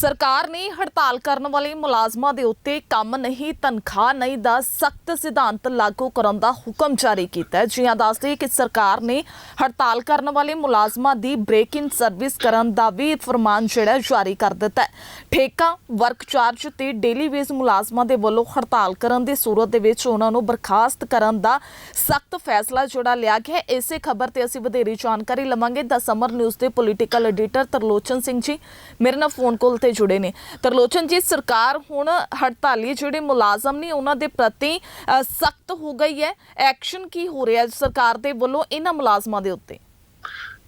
ਸਰਕਾਰ ਨੇ ਹੜਤਾਲ ਕਰਨ ਵਾਲੇ ਮੁਲਾਜ਼ਮਾਂ ਦੇ ਉੱਤੇ ਕੰਮ ਨਹੀਂ, ਤਨਖਾਹ ਨਹੀਂ ਦਾ ਸਖਤ ਸਿਧਾਂਤ ਲਾਗੂ ਕਰਨ ਦਾ ਹੁਕਮ ਜਾਰੀ ਕੀਤਾ ਹੈ। ਜੀ ਹਾਂ ਦੱਸਦੇ ਕਿ ਸਰਕਾਰ ਨੇ ਹੜਤਾਲ ਕਰਨ ਵਾਲੇ ਮੁਲਾਜ਼ਮਾਂ ਦੀ ਬ੍ਰੇਕ ਇਨ ਸਰਵਿਸ ਕਰਨ ਦਾ ਵੀ ਫਰਮਾਨ ਜਿਹੜਾ ਜਾਰੀ ਕਰ ਦਿੱਤਾ ਹੈ। ਠੇਕਾ ਵਰਕ ਚਾਰਜ ਤੇ ਡੇਲੀ ਵੇਜ ਮੁਲਾਜ਼ਮਾਂ ਦੇ ਵੱਲੋਂ ਹੜਤਾਲ ਕਰਨ ਦੀ ਸੂਰਤ ਦੇ ਵਿੱਚ ਉਹਨਾਂ ਨੂੰ ਬਰਖਾਸਤ ਕਰਨ ਦਾ ਸਖਤ ਫੈਸਲਾ ਜਿਹੜਾ ਲਿਆ ਗਿਆ ਇਸੇ ਖਬਰ ਤੇ ਅਸੀਂ ਵਧੇਰੀ ਜਾਣਕਾਰੀ ਲਵਾਂਗੇ। ਦ ਸਮਰ ਨਿਊਜ਼ ਦੇ ਪੋਲੀਟੀਕਲ ਐਡੀਟਰ ਤਰਲੋਚਨ ਸਿੰਘ ਜੀ, ਮੇਰੇ ਨਾਲ ਫੋਨ ਕਾਲ ਤੇ ਜੁੜੇ ਨੇ। ਤਰਲੋਚਨ ਜੀ ਸਰਕਾਰ ਹੁਣ ਹੜਤਾਲੀ ਜਿਹੜੇ ਮੁਲਾਜ਼ਮ ਨੇ ਉਹਨਾਂ ਦੇ ਪ੍ਰਤੀ ਸਖਤ ਹੋ ਗਈ ਹੈ। ਐਕਸ਼ਨ ਕੀ ਹੋ ਰਿਹਾ ਹੈ ਸਰਕਾਰ ਦੇ ਵੱਲੋਂ ਇਹਨਾਂ ਮੁਲਾਜ਼ਮਾਂ ਦੇ ਉੱਤੇ?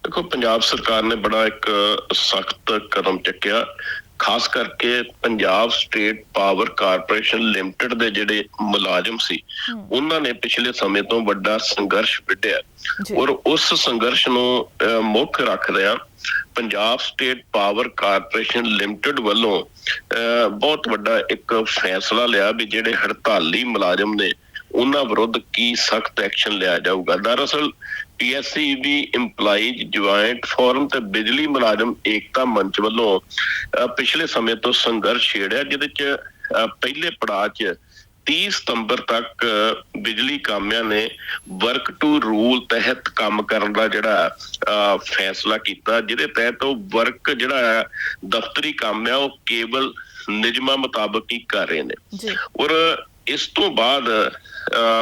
ਦੇਖੋ ਪੰਜਾਬ ਸਰਕਾਰ ਨੇ ਬੜਾ ਇੱਕ ਸਖਤ ਕਦਮ ਚੱਕਿਆ। ਖਾਸ ਕਰਕੇ Punjab state power corporation limited ਦੇ ਜਿਹੜੇ ਮੁਲਾਜ਼ਮ ਸੀ ਉਹਨਾਂ ਨੇ ਪਿਛਲੇ ਸਮੇਂ ਤੋਂ ਵੱਡਾ ਸੰਘਰਸ਼ ਵਿੱਢਿਆ। ਔਰ ਉਸ ਸੰਘਰਸ਼ ਨੂੰ ਮੁੱਖ ਰੱਖਦਿਆਂ Punjab state power corporation limited ਵੱਲੋਂ ਅਹ, ਬਹੁਤ ਵੱਡਾ ਇੱਕ ਫੈਸਲਾ ਲਿਆ ਵੀ ਜਿਹੜੇ ਹੜਤਾਲੀ ਮੁਲਾਜ਼ਮ ਨੇ ਉਹਨਾਂ ਵਿਰੁੱਧ ਕੀ ਸਖਤ ਐਕਸ਼ਨ ਲਿਆ ਜਾਊਗਾ। ਦਰਅਸਲ ਪੀਐਸਸੀ ਵੀ EMPLOYEES ਜੁਆਇੰਟ ਫੋਰਮ ਤੇ ਬਿਜਲੀ ਮੁਲਾਜ਼ਮ ਏਕਤਾ ਮੰਚ ਵੱਲੋਂ ਅਹ, ਪਿਛਲੇ ਸਮੇਂ ਤੋਂ ਸੰਘਰਸ਼ ਛੇੜਿਆ ਜਿਹਦੇ ਚ ਅਹ, ਪਹਿਲੇ ਪੜਾਅ 'ਚ 30 ਸਤੰਬਰ ਤੱਕ ਬਿਜਲੀ ਕਾਮਿਆਂ ਨੇ ਵਰਕ ਟੂ ਰੂਲ ਤਹਿਤ ਕੰਮ ਕਰਨ ਦਾ ਜਿਹੜਾ ਫੈਸਲਾ ਕੀਤਾ ਜਿਹਦੇ ਤਹਿਤ ਉਹ ਵਰਕ ਜਿਹੜਾ ਹੈ ਦਫ਼ਤਰੀ ਕੰਮ ਆ ਉਹ ਕੇਵਲ ਨਿਯਮਾਂ ਮੁਤਾਬਕ ਹੀ ਕਰ ਰਹੇ ਨੇ। ਜੀ। ਔਰ ਇਸ ਤੋਂ ਬਾਅਦ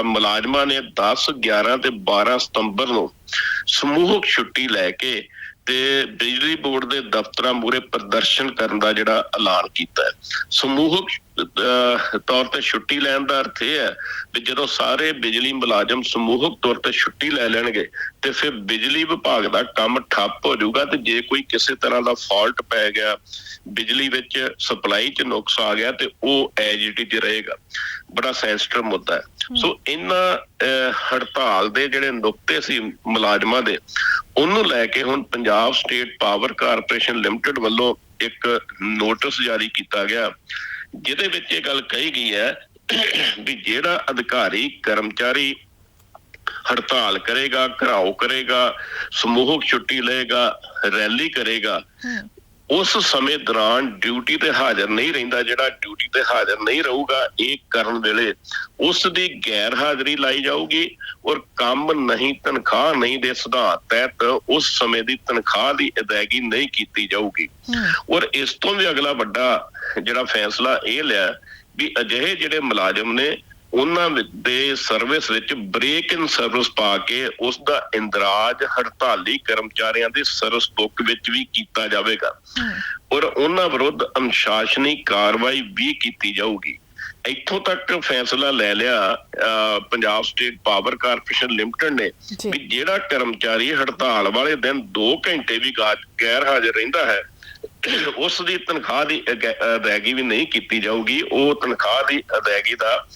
ਮੁਲਾਜ਼ਮਾਂ ਨੇ 10 11 ਤੇ 12 ਸਤੰਬਰ ਨੂੰ ਸਮੂਹਕ ਛੁੱਟੀ ਲੈ ਕੇ ਤੇ ਬਿਜਲੀ ਬੋਰਡ ਦੇ ਦਫ਼ਤਰਾਂ ਮੂਹਰੇ ਪ੍ਰਦਰਸ਼ਨ ਕਰਨ ਦਾ ਜਿਹੜਾ ਐਲਾਨ ਕੀਤਾ ਹੈ। ਸਮੂਹਕ ਤੌਰ ਤੇ ਛੁੱਟੀ ਲੈਣ ਦਾ ਅਰਥ ਇਹ ਹੈ ਵੀ ਜਦੋਂ ਸਾਰੇ ਬਿਜਲੀ ਮੁਲਾਜ਼ਮ ਸਮੂਹਕ ਤੌਰ ਤੇ ਛੁੱਟੀ ਲੈ ਲੈਣਗੇ ਤੇ ਫਿਰ ਬਿਜਲੀ ਵਿਭਾਗ ਦਾ ਕੰਮ ਠੱਪ ਹੋ ਜਾਊਗਾ ਤੇ ਜੇ ਕੋਈ ਕਿਸੇ ਤਰ੍ਹਾਂ ਦਾ ਫਾਲਟ ਪੈ ਗਿਆ ਬਿਜਲੀ ਵਿੱਚ ਸਪਲਾਈ 'ਚ ਨੁਕਸ ਆ ਗਿਆ ਤੇ ਉਹ ਐਜ ਇਟ ਇਜ਼ ਰਹੇਗਾ। ਬੜਾ ਸੈਂਸਿਟਿਵ ਮੁੱਦਾ ਹੈ। ਸੋ ਇਹਨਾਂ ਹੜਤਾਲ ਦੇ ਜਿਹੜੇ ਨੁਕਤੇ ਸੀ ਮੁਲਾਜ਼ਮਾਂ ਦੇ ਉਹਨੂੰ ਲੈ ਕੇ ਹੁਣ Punjab state power corporation limited ਵੱਲੋਂ ਇੱਕ ਨੋਟਿਸ ਜਾਰੀ ਕੀਤਾ ਗਿਆ। ਜਿਹਦੇ ਵਿੱਚ ਇਹ ਗੱਲ ਕਹੀ ਗਈ ਹੈ ਵੀ ਜਿਹੜਾ ਅਧਿਕਾਰੀ, ਕਰਮਚਾਰੀ ਹੜਤਾਲ ਕਰੇਗਾ, ਘਰਾਓ ਕਰੇਗਾ ਸਮੂਹਕ ਛੁੱਟੀ ਲਏਗਾ, ਰੈਲੀ ਕਰੇਗਾ ਉਸ ਸਮੇਂ ਦੌਰਾਨ ਡਿਊਟੀ ਤੇ ਹਾਜ਼ਰ ਨਹੀਂ ਰਹਿੰਦਾ ਜਿਹੜਾ ਡਿਊਟੀ ਤੇ ਹਾਜ਼ਰ ਨਹੀਂ ਰਹੂਗਾ ਇਹ ਕਰਨ ਵੇਲੇ ਉਸ ਦੀ ਗੈਰ ਹਾਜ਼ਰੀ ਲਾਈ ਜਾਊਗੀ ਔਰ ਕੰਮ ਨਹੀਂ ਤਨਖਾਹ ਨਹੀਂ ਦੇ ਸਿਧਾਂਤ ਤਹਿਤ ਉਸ ਸਮੇਂ ਦੀ ਤਨਖਾਹ ਦੀ ਅਦਾਇਗੀ ਨਹੀਂ ਕੀਤੀ ਜਾਊਗੀ। ਔਰ ਇਸ ਤੋਂ ਵੀ ਅਗਲਾ ਵੱਡਾ ਜਿਹੜਾ ਫੈਸਲਾ ਇਹ ਲਿਆ ਵੀ ਅਜਿਹੇ ਜਿਹੜੇ ਮੁਲਾਜ਼ਮ ਨੇ ਉਹਨਾਂ ਦੇ ਸਰਵਿਸ ਵਿੱਚ ਬ੍ਰੇਕ ਇਨ ਸਰਵਿਸ ਪਾ ਕੇ ਉਸ ਦਾ ਇੰਦਰਾਜ ਹੜਤਾਲੀ ਕਰਮਚਾਰੀਆਂ ਦੀ ਸਰਵਿਸ ਬੁੱਕ ਵਿੱਚ ਵੀ ਕੀਤਾ ਜਾਵੇਗਾ। ਔਰ ਉਹਨਾਂ ਵਿਰੁੱਧ ਅਨੁਸ਼ਾਸਨੀ ਕਾਰਵਾਈ ਵੀ ਕੀਤੀ ਜਾਊਗੀ। ਇੱਥੋਂ ਤੱਕ ਫੈਸਲਾ ਲੈ ਲਿਆ Punjab state power corporation limited ਨੇ। ਵੀ ਜਿਹੜਾ ਕਰਮਚਾਰੀ ਹੜਤਾਲ ਵਾਲੇ ਦਿਨ 2 ਘੰਟੇ ਵੀ ਗੈਰ ਹਾਜ਼ਰ ਰਹਿੰਦਾ ਹੈ ਉਸ ਦੀ ਤਨਖਾਹ ਦੀ ਅਦਾਇਗੀ ਵੀ ਨਹੀਂ ਕੀਤੀ ਜਾਊਗੀ ਉਹ ਤਨਖਾਹ ਦੀ ਅਦਾਇਗੀ ਦਾ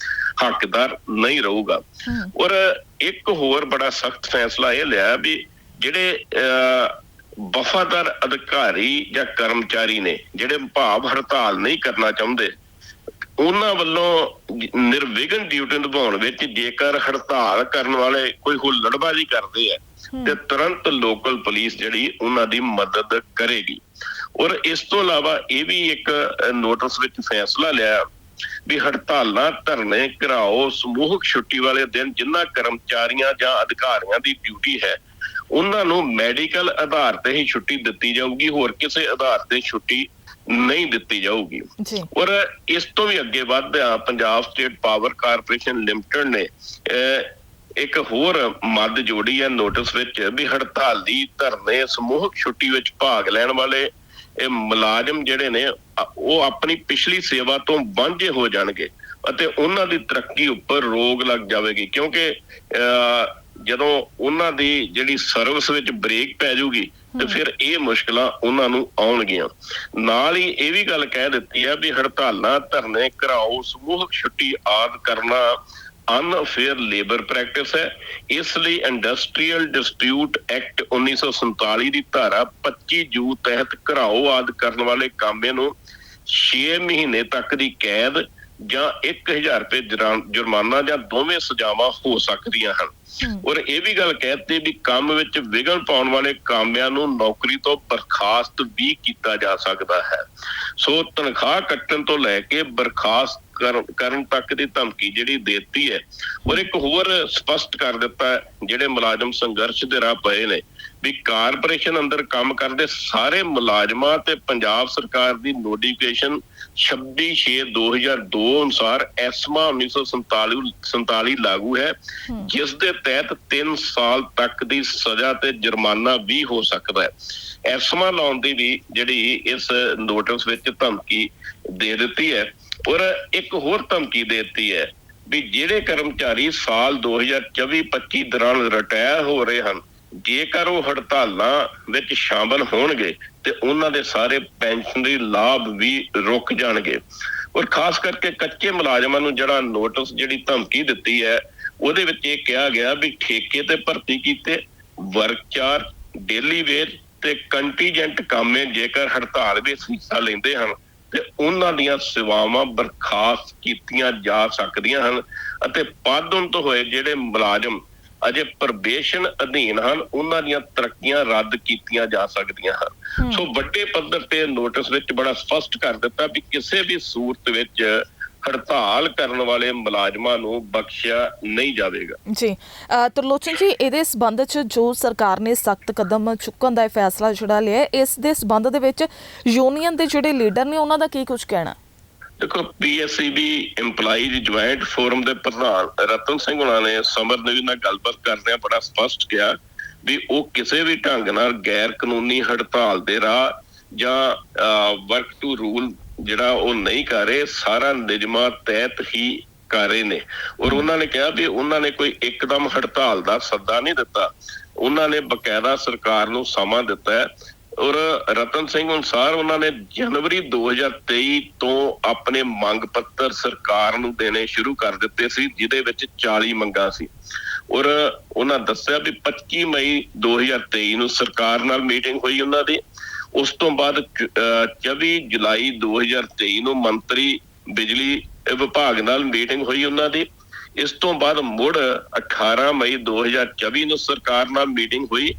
ਹੱਕਦਾਰ ਨਹੀਂ ਰਹੂਗਾ। ਔਰ ਇੱਕ ਹੋਰ ਬੜਾ ਸਖਤ ਫੈਸਲਾ ਇਹ ਲਿਆ ਵੀ ਜਿਹੜੇ ਵਫਾਦਾਰ ਅਧਿਕਾਰੀ ਜਾਂ ਕਰਮਚਾਰੀ ਨੇ ਜਿਹੜੇ ਭਾਵ ਹੜਤਾਲ ਨਹੀਂ ਕਰਨਾ ਚਾਹੁੰਦੇ ਉਹਨਾਂ ਵੱਲੋਂ ਨਿਰਵਿਘਨ ਡਿਊਟੀ ਨਿਭਾਉਣ ਵਿੱਚ ਜੇਕਰ ਹੜਤਾਲ ਕਰਨ ਵਾਲੇ ਕੋਈ ਹੁੱਲੜਬਾਜ਼ੀ ਕਰਦੇ ਆ ਤੇ ਤੁਰੰਤ ਲੋਕਲ ਪੁਲਿਸ ਜਿਹੜੀ ਉਹਨਾਂ ਦੀ ਮਦਦ ਕਰੇਗੀ। ਔਰ ਇਸ ਤੋਂ ਇਲਾਵਾ ਇਹ ਵੀ ਇੱਕ ਨੋਟਿਸ ਵਿੱਚ ਫੈਸਲਾ ਲਿਆ ਵੀ ਹੜਤਾਲਾਂ ਧਰਨੇ ਘਰਾਓ ਸਮੂਹਕ ਛੁੱਟੀ ਵਾਲੇ ਦਿਨ ਜਿਨ੍ਹਾਂ ਕਰਮਚਾਰੀਆਂ ਜਾਂ ਅਧਿਕਾਰੀਆਂ ਦੀ ਡਿਊਟੀ ਹੈ ਉਹਨਾਂ ਨੂੰ ਮੈਡੀਕਲ ਆਧਾਰ ਤੇ ਹੀ ਛੁੱਟੀ ਦਿੱਤੀ ਜਾਊਗੀ ਹੋਰ ਕਿਸੇ ਆਧਾਰ ਤੇ ਛੁੱਟੀ ਨਹੀਂ ਦਿੱਤੀ ਜਾਊਗੀ। ਔਰ ਇਸ ਤੋਂ ਵੀ ਅੱਗੇ ਵਧਦਿਆਂ Punjab state power corporation limited ਨੇ ਇੱਕ ਹੋਰ ਮੱਦ ਜੋੜੀ ਹੈ ਨੋਟਿਸ ਵਿੱਚ ਵੀ ਹੜਤਾਲੀ ਧਰਨੇ ਸਮੂਹਕ ਛੁੱਟੀ ਵਿੱਚ ਭਾਗ ਲੈਣ ਵਾਲੇ ਇਹ ਮੁਲਾਜ਼ਮ ਜਿਹੜੇ ਨੇ ਉਹ ਆਪਣੀ ਪਿਛਲੀ ਸੇਵਾ ਤੋਂ ਵਾਂਝੇ ਹੋ ਜਾਣਗੇ ਅਤੇ ਉਹਨਾਂ ਦੀ ਤਰੱਕੀ ਉੱਪਰ ਰੋਗ ਲੱਗ ਜਾਵੇਗੀ ਕਿਉਂਕਿ ਜਦੋਂ ਉਹਨਾਂ ਦੀ ਜਿਹੜੀ ਸਰਵਿਸ ਵਿੱਚ ਬ੍ਰੇਕ ਪੈ ਜਾਊਗੀ ਤੇ ਫਿਰ ਇਹ ਮੁਸ਼ਕਲਾਂ ਉਹਨਾਂ ਨੂੰ ਆਉਣਗੀਆਂ। ਨਾਲ ਹੀ ਇਹ ਵੀ ਗੱਲ ਕਹਿ ਦਿੱਤੀ ਹੈ ਵੀ ਹੜਤਾਲਾਂ ਧਰਨੇ ਘਰਾਓ ਸਮੂਹਕ ਛੁੱਟੀ ਆਦ ਕਰਨਾ ਅਨਫੇਅਰ ਲੇਬਰ ਪ੍ਰੈਕਟਿਸ ਹੈ। ਇਸ ਲਈ ਇੰਡਸਟਰੀਅਲ ਡਿਸਪਿਊਟ ਐਕਟ 1947 ਦੀ ਧਾਰਾ 25 ਜੂ ਤਹਿਤ ਘਰਾਓ ਆਦ ਕਰਨ ਵਾਲੇ ਕਾਮੇ ਨੂੰ 6 ਮਹੀਨੇ ਤੱਕ ਦੀ ਕੈਦ ਜਾਂ 1000 ਰੁਪਏ ਜੁਰਾ- ਜੁਰਮਾਨਾ ਜਾਂ ਦੋਵੇਂ ਸਜ਼ਾਵਾਂ ਹੋ ਸਕਦੀਆਂ ਹਨ। ਔਰ ਇਹ ਵੀ ਗੱਲ ਕਹਿਤੀ ਵੀ ਕੰਮ ਵਿੱਚ ਵਿਘਨ ਪਾਉਣ ਵਾਲੇ ਕਾਮਿਆਂ ਨੂੰ ਨੌਕਰੀ ਤੋਂ ਬਰਖਾਸਤ ਵੀ ਕੀਤਾ ਜਾ ਸਕਦਾ ਹੈ। ਸੋ ਤਨਖਾਹ ਕੱਟਣ ਤੋਂ ਲੈ ਕੇ ਬਰਖਾਸਤ ਕਰਨ- ਤੱਕ ਦੀ ਧਮਕੀ ਜਿਹੜੀ ਦੇਤੀ ਹੈ ਔਰ ਇੱਕ ਹੋਰ ਸਪਸ਼ਟ ਕਰ ਦਿੱਤਾ ਜਿਹੜੇ ਮੁਲਾਜ਼ਮ ਸੰਘਰਸ਼ ਦੇ ਰਾਹ ਪਏ ਨੇ ਵੀ ਕਾਰਪੋਰੇਸ਼ਨ ਅੰਦਰ ਕੰਮ ਕਰਦੇ ਸਾਰੇ ਮੁਲਾਜ਼ਮਾਂ ਤੇ ਪੰਜਾਬ ਸਰਕਾਰ ਦੀ ਨੋਟੀਫਿਕੇਸ਼ਨ 26/6/2002 ਅਨੁਸਾਰ ਐਸਮਾ 1947 47 ਲਾਗੂ ਹੈ। ਜਿਸ ਦੇ ਤਹਿਤ 3 ਸਾਲ ਤੱਕ ਦੀ ਸਜ਼ਾ ਤੇ ਜੁਰਮਾਨਾ ਵੀ ਹੋ ਸਕਦਾ ਹੈ ਐਸਮਾ ਲਾਉਣ ਦੀ ਵੀ ਜਿਹੜੀ ਇਸ ਨੋਟਿਸ ਵਿੱਚ ਧਮਕੀ ਦੇ ਦਿੱਤੀ ਹੈ ਔਰ ਇੱਕ ਹੋਰ ਧਮਕੀ ਦੇ ਦਿੱਤੀ ਹੈ ਵੀ ਜਿਹੜੇ ਕਰਮਚਾਰੀ ਸਾਲ 2024-25 ਦੌਰਾਨ ਰਿਟਾਇਰ ਹੋ ਰਹੇ ਹਨ, ਜੇਕਰ ਉਹ ਹੜਤਾਲਾਂ ਵਿੱਚ ਸ਼ਾਮਲ ਹੋਣਗੇ ਤੇ ਉਹਨਾਂ ਦੇ ਸਾਰੇ ਪੈਨਸ਼ਨਰੀ ਲਾਭ ਵੀ ਰੁਕ ਜਾਣਗੇ। ਔਰ ਖਾਸ ਕਰਕੇ ਕੱਚੇ ਮੁਲਾਜ਼ਮਾਂ ਨੂੰ ਜਿਹੜਾ ਨੋਟਿਸ ਜਿਹੜੀ ਧਮਕੀ ਦਿੱਤੀ ਹੈ, ਉਹਦੇ ਵਿੱਚ ਇਹ ਕਿਹਾ ਗਿਆ ਵੀ ਠੇਕੇ ਤੇ ਭਰਤੀ ਕੀਤੇ ਵਰਕ ਚਾਰ ਡੇਲੀ ਵੇਜ ਤੇ ਕੰਟੀਜੈਂਟ ਕਾਮੇ ਜੇਕਰ ਹੜਤਾਲ ਵਿੱਚ ਹਿੱਸਾ ਲੈਂਦੇ ਹਨ। ਤੇ ਉਹਨਾਂ ਦੀਆਂ ਸੇਵਾਵਾਂ ਬਰਖਾਸਤ ਕੀਤੀਆਂ ਜਾ ਸਕਦੀਆਂ ਹਨ ਅਤੇ ਪਦ ਤੋਂ ਹੋਏ ਜਿਹੜੇ ਮੁਲਾਜ਼ਮ ਅਜੇ ਪ੍ਰਵੇਸ਼ਨ ਅਧੀਨ ਹਨ ਉਹਨਾਂ ਦੀਆਂ ਤਰੱਕੀਆਂ ਰੱਦ ਕੀਤੀਆਂ ਜਾ ਸਕਦੀਆਂ ਹਨ। ਸੋ ਵੱਡੇ ਪੱਧਰ ਤੇ ਨੋਟਿਸ ਵਿੱਚ ਬੜਾ ਸਪਸ਼ਟ ਕਰ ਦਿੱਤਾ ਵੀ ਕਿਸੇ ਵੀ ਸੂਰਤ ਵਿੱਚ ਹੜਤਾਲ ਕਰਨ ਵਾਲੇ ਮੁਲਾਜ਼ਮਾਂ ਨੂੰ ਬਖਸ਼ਿਆ ਨਹੀਂ ਜਾਵੇਗਾ। ਜੀ ਤਰਲੋਚਨ ਜੀ ਇਹਦੇ ਸਬੰਧ ਚ ਜੋ ਸਰਕਾਰ ਨੇ ਸਖਤ ਕਦਮ ਚੁੱਕਣ ਦਾ ਫੈਸਲਾ ਜਿਹੜਾ ਲਿਆ ਇਸ ਦੇ ਸਬੰਧ ਦੇ ਵਿੱਚ ਯੂਨੀਅਨ ਦੇ ਜਿਹੜੇ ਲੀਡਰ ਨੇ ਉਹਨਾਂ ਦਾ ਕੀ ਕੁਝ ਕਹਿਣਾ? ਦੇਖੋ ਪੀਐਸਸੀਬੀ EMPLOYEES ਜੁਆਇੰਟ ਫੋਰਮ ਦੇ ਪ੍ਰਧਾਨ ਰਤਨ ਸਿੰਘ ਉਹਨਾਂ ਨੇ ਸਮਰ ਨਵੀ ਨਾਲ ਗੱਲਬਾਤ ਕਰਦਿਆਂ ਬੜਾ ਸਪਸ਼ਟ ਕਿਹਾ ਵੀ ਉਹ ਕਿਸੇ ਵੀ ਢੰਗ ਨਾਲ ਗੈਰ ਕਾਨੂੰਨੀ ਹੜਤਾਲ ਦੇ ਰਾਹ ਜਾਂ ਵਰਕ ਟੂ ਰੂਲ ਜਿਹੜਾ ਉਹ ਨਹੀਂ ਕਰ ਰਹੇ ਸਾਰਾ ਨਿਯਮਾਂ ਤਹਿਤ ਹੀ ਕਰ ਰਹੇ ਨੇ। ਔਰ ਉਹਨਾਂ ਨੇ ਕਿਹਾ ਵੀ ਉਹਨਾਂ ਨੇ ਕੋਈ ਇੱਕਦਮ ਹੜਤਾਲ ਦਾ ਸੱਦਾ ਨਹੀਂ ਦਿੱਤਾ। ਉਹਨਾਂ ਨੇ ਬਕਾਇਦਾ ਸਰਕਾਰ ਨੂੰ ਸਮਾਂ ਦਿੱਤਾ ਹੈ। ਔਰ ਰਤਨ ਸਿੰਘ ਅਨੁਸਾਰ ਉਹਨਾਂ ਨੇ ਜਨਵਰੀ 2023 ਤੋਂ ਆਪਣੇ ਮੰਗ ਪੱਤਰ ਸਰਕਾਰ ਨੂੰ ਦੇਣੇ ਸ਼ੁਰੂ ਕਰ ਦਿੱਤੇ ਸੀ ਜਿਹਦੇ ਵਿੱਚ 40 ਮੰਗਾਂ ਸੀ। ਔਰ ਉਹਨਾਂ ਦੱਸਿਆ ਵੀ 25 ਮਈ 2023 ਨੂੰ ਸਰਕਾਰ ਨਾਲ ਮੀਟਿੰਗ ਹੋਈ ਉਹਨਾਂ ਦੀ। ਉਸ ਤੋਂ ਬਾਅਦ ਚ- ਅਹ 24 ਜੁਲਾਈ 2023 ਨੂੰ ਮੰਤਰੀ ਬਿਜਲੀ ਵਿਭਾਗ ਨਾਲ ਮੀਟਿੰਗ ਹੋਈ ਉਹਨਾਂ ਦੀ। ਇਸ ਤੋਂ ਬਾਅਦ ਮੁੜ 18 ਮਈ 2024 ਨੂੰ ਸਰਕਾਰ ਨਾਲ ਮੀਟਿੰਗ ਹੋਈ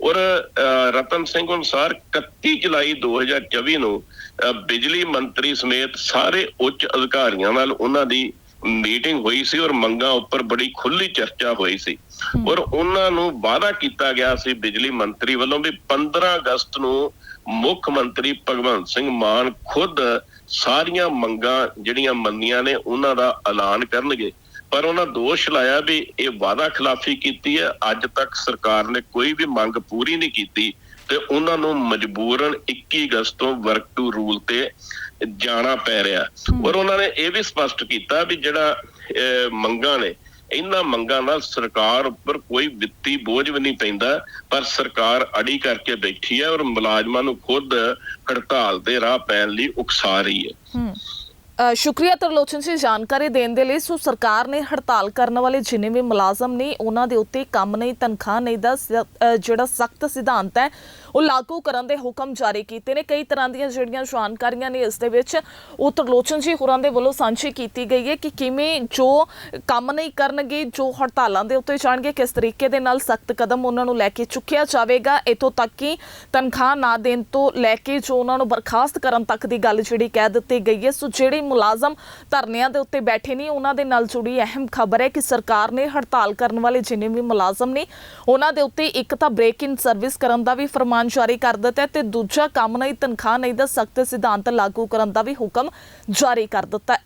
ਔਰ ਅਹ, ਰਤਨ ਸਿੰਘ ਅਨੁਸਾਰ 31 ਜੁਲਾਈ 2024 ਨੂੰ ਅਹ, ਬਿਜਲੀ ਮੰਤਰੀ ਸਮੇਤ ਸਾਰੇ ਉੱਚ ਅਧਿਕਾਰੀਆਂ ਨਾਲ ਉਹਨਾਂ ਦੀ ਮੀਟਿੰਗ ਹੋਈ ਸੀ ਔਰ ਮੰਗਾਂ ਉੱਪਰ ਬੜੀ ਖੁੱਲੀ ਚਰਚਾ ਹੋਈ ਸੀ। ਔਰ ਉਹਨਾਂ ਨੂੰ ਵਾਅਦਾ ਕੀਤਾ ਗਿਆ ਸੀ ਬਿਜਲੀ ਮੰਤਰੀ ਵੱਲੋਂ ਵੀ 15 ਅਗਸਤ ਨੂੰ ਮੁੱਖ ਮੰਤਰੀ ਭਗਵੰਤ ਸਿੰਘ ਮਾਨ ਖੁਦ ਸਾਰੀਆਂ ਮੰਗਾਂ ਜਿਹੜੀਆਂ ਮੰਨੀਆਂ ਨੇ ਉਹਨਾਂ ਦਾ ਐਲਾਨ ਕਰਨਗੇ। ਪਰ ਉਹਨਾਂ ਦੋਸ਼ ਲਾਇਆ ਵੀ ਇਹ ਵਾਅਦਾ ਖਿਲਾਫੀ ਕੀਤੀ ਹੈ। ਅੱਜ ਤੱਕ ਸਰਕਾਰ ਨੇ ਕੋਈ ਵੀ ਮੰਗ ਪੂਰੀ ਨਹੀਂ ਕੀਤੀ ਤੇ ਉਹਨਾਂ ਨੂੰ ਮਜਬੂਰਨ 21 ਅਗਸਤ ਤੋਂ ਵਰਕ ਟੂ ਰੂਲ ਤੇ ਜਾਣਾ ਪੈ ਰਿਹਾ। ਔਰ ਉਹਨਾਂ ਨੇ ਇਹ ਵੀ ਸਪਸ਼ਟ ਕੀਤਾ ਵੀ ਜਿਹੜਾ ਮੰਗਾਂ ਨੇ ਇਹਨਾਂ ਮੰਗਾਂ ਨਾਲ ਸਰਕਾਰ ਉੱਪਰ ਕੋਈ ਵਿੱਤੀ ਬੋਝ ਵੀ ਨਹੀਂ ਪੈਂਦਾ ਪਰ ਸਰਕਾਰ ਅੜੀ ਕਰਕੇ ਬੈਠੀ ਹੈ ਔਰ ਮੁਲਾਜ਼ਮਾਂ ਨੂੰ ਖੁਦ ਹੜਤਾਲ ਦੇ ਰਾਹ ਪੈਣ ਲਈ ਉਕਸਾ ਰਹੀ ਹੈ। ਸ਼ੁਕਰੀਆ ਤਰਲੋਚਨ ਜੀ ਜਾਣਕਾਰੀ ਦੇਣ ਦੇ ਲਈ। ਸੋ ਸਰਕਾਰ ਨੇ ਹੜਤਾਲ ਕਰਨ ਵਾਲੇ ਜਿੰਨੇ ਵੀ ਮੁਲਾਜ਼ਮ ਨੇ, ਉਹਨਾਂ ਦੇ ਉੱਤੇ ਕੰਮ ਨਹੀਂ, ਤਨਖਾਹ ਨਹੀਂ ਦਾ ਸ- ਜਿਹੜਾ ਸਖਤ ਸਿਧਾਂਤ ਹੈ ਉਹ ਲਾਗੂ ਕਰਨ ਦੇ ਹੁਕਮ ਜਾਰੀ ਕੀਤੇ ਨੇ। ਕਈ ਤਰ੍ਹਾਂ ਦੀਆਂ ਜਿਹੜੀਆਂ ਜਾਣਕਾਰੀਆਂ ਨੇ ਇਸ ਦੇ ਵਿੱਚ ਉਹ ਤਰਲੋਚਨ ਜੀ ਹੋਰਾਂ ਦੇ ਵੱਲੋਂ ਸਾਂਝੀ ਕੀਤੀ ਗਈ ਹੈ ਕਿ ਕਿਵੇਂ ਜੋ ਕੰਮ ਨਹੀਂ ਕਰਨਗੇ, ਜੋ ਹੜਤਾਲਾਂ ਦੇ ਉੱਤੇ ਜਾਣਗੇ, ਕਿਸ ਤਰੀਕੇ ਦੇ ਨਾਲ ਸਖਤ ਕਦਮ ਉਹਨਾਂ ਨੂੰ ਲੈ ਕੇ ਚੁੱਕਿਆ ਜਾਵੇਗਾ। ਇਥੋਂ ਤੱਕ ਕਿ ਤਨਖਾਹ ਨਾ ਦੇਣ ਤੋਂ ਲੈ ਕੇ ਜੋ ਉਹਨਾਂ ਨੂੰ ਬਰਖਾਸਤ ਕਰਨ ਤੱਕ ਦੀ ਗੱਲ ਜਿਹੜੀ ਕਹਿ ਦਿੱਤੀ ਗਈ ਹੈ। ਸੋ ਜਿਹੜੇ ਮੁਲਾਜ਼ਮ ਧਰਨਿਆਂ ਦੇ ਉੱਤੇ ਬੈਠੇ ਨੇ, ਉਹਨਾਂ ਦੇ ਨਾਲ ਜੁੜੀ ਅਹਿਮ ਖਬਰ ਹੈ ਕਿ ਸਰਕਾਰ ਨੇ ਹੜਤਾਲ ਕਰਨ ਵਾਲੇ ਜਿੰਨੇ ਵੀ ਮੁਲਾਜ਼ਮ ਨੇ, ਉਹਨਾਂ ਦੇ ਉੱਤੇ ਇੱਕ ਤਾਂ ਬ੍ਰੇਕ ਇਨ ਸਰਵਿਸ ਕਰਨ ਦਾ ਵੀ ਫਰਮਾਨ ਜਾਰੀ ਕਰ ਦਿੱਤਾ ਤੇ ਦੂਜਾ ਕੰਮ ਨਹੀਂ, ਤਨਖਾਹ ਨਹੀਂ ਦਾ ਸਖਤ ਸਿਧਾਂਤ ਲਾਗੂ ਕਰਨ ਦਾ ਵੀ ਹੁਕਮ ਜਾਰੀ ਕਰ ਦਿੱਤਾ